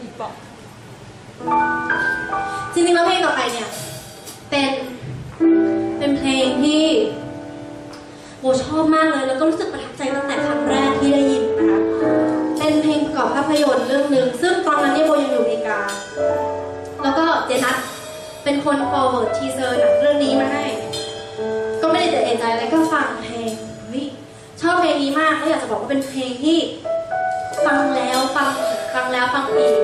อีกบอกจริงๆแล้วเพลงต่อไปเนี่ย เป็นเป็นเพลงที่โบชอบมากเลย แล้วก็รู้สึกประทับใจตั้งแต่ครั้งแรกที่ได้ยินนะคะเป็นเพลงประกอบภาพยนตร์เรื่องหนึ่งซึ่งตอนนั้นเนี่ยโบยังอยู่อเมริกา แล้วก็เจนัทเป็นคน forward teaser หนังเรื่องนี้มาให้ ก็ไม่ได้เจอตะใจอะไรก็ฟังเพลงชอบเพลงนี้มากแล้วอยากจะบอกว่าเป็นเพลงที่ ฟังแล้วฟังฟังแล้วฟังอีก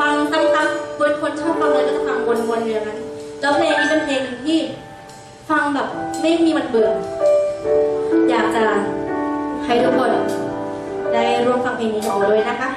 ฟังซ้ำๆคนคนชอบฟังเลยก็จะฟังวนๆอย่างนั้นแล้วเพลงนี้เป็นเพลงที่ฟังแบบไม่มีมันเบื่ออยากจะให้ทุกคนได้ร่วมฟังเพลงนี้ของเรด้วยนะคะ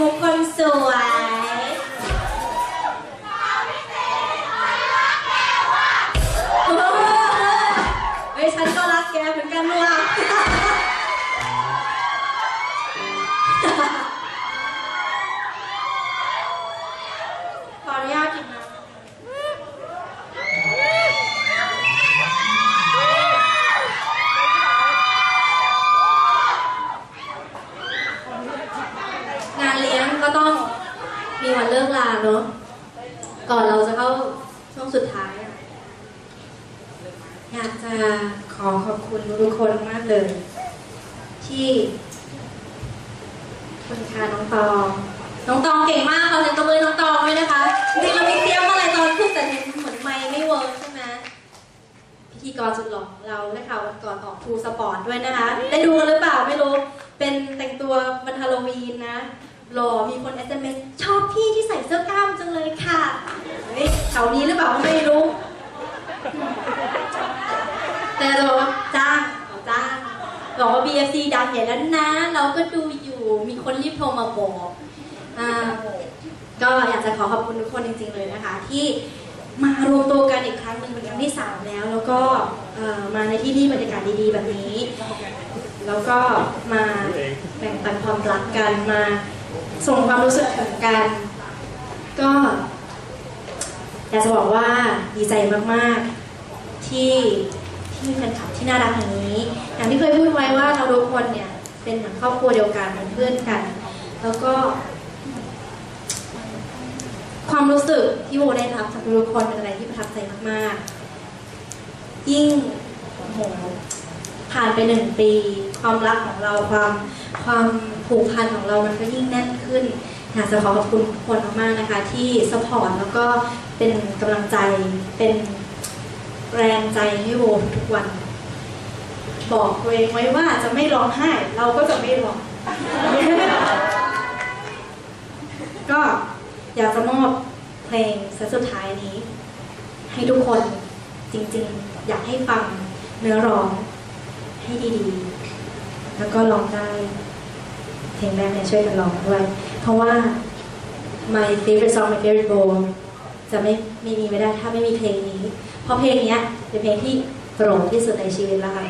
มุกคนสวย เลิกลาเนาะก่อนเราจะเข้าช่วงสุดท้ายอยากจะขอขอบคุณทุกคนมากเลย ที่คุณคาน้องตองน้องตองเก่งมากเขาเสียงตบมือน้องตองด้วยนะคะจริงเราไม่เตรียมอะไรตอนขึ้นแต่เห็นเหมือนไม่ไม่เวิร์กใช่ไหมพิธีกรสุดหล่อเราได้ข่าวันก่อนออกทูสปอร์ตด้วยนะคะ ได้ดูกันหรือเปล่าไม่รู้เป็นแต่งตัววันฮาโลวีนนะ หล่อมีคน SMS ชอบพี่ที่ใส่เสื้อกล้ามจังเลยค่ะเฮ้ยแถวนี้หรือเปล่าไม่รู้ แต่จะบอกว่าจ้างจ้างบอกว่า BFC ดังใหญ่แล้วนะ เราก็ดูอยู่มีคนรีบโทรมาบอกอ่าก็อยากจะขอขอบคุณทุกคนจริง ๆ เลยนะคะ ที่มารวมตัวกันอีกครั้งหนึ่งเป็นครั้งที่สามแล้ว แล้วก็มาในที่ที่บรรยากาศดีๆ แบบนี้ แล้วก็มาแบ่งปันความรักกันมา ส่งความรู้สึกถึงกัน ก็อยากจะบอกว่าดีใจมากๆที่ที่มีแฟนคลับที่น่ารักอย่างนี้ อย่างที่เคยพูดไว้ว่าเราทุกคนเนี่ยเป็นเหมือนครอบครัวเดียวกันเป็นเพื่อนกัน แล้วก็ ความรู้สึกที่โบได้รับจากทุกคนเป็นอะไรที่ประทับใจมากๆ ยิ่งโอ้โหผ่านไปหนึ่งปี ความรักของเราความความ ผูกพันของเรามันก็ยิ่งแน่นขึ้นอยากจะขอขอบคุณทุกคนมากๆนะคะ ที่สปอร์ตแล้วก็เป็นกำลังใจเป็นแรงใจให้โวทุกวัน บอกตัวเองไว้ว่าจะไม่ร้องไห้ เราก็จะไม่ร้อง ก็อยากจะมอบเพลงเซตสุดท้ายนี้ ให้ทุกคนจริงๆ อยากให้ฟังเนื้อร้องให้ดีๆ แล้วก็ร้องได้ ลงแรกเนี่ยช่วยกันร้องด้วย เพราะว่า my favorite song my favorite bowl จะไม่ไม่มีไม่ได้ถ้าไม่มีเพลงนี้ เพราะเพลงเนี้ยเป็นเพลงที่โปรดที่สุดในชีวิตแล้วค่ะ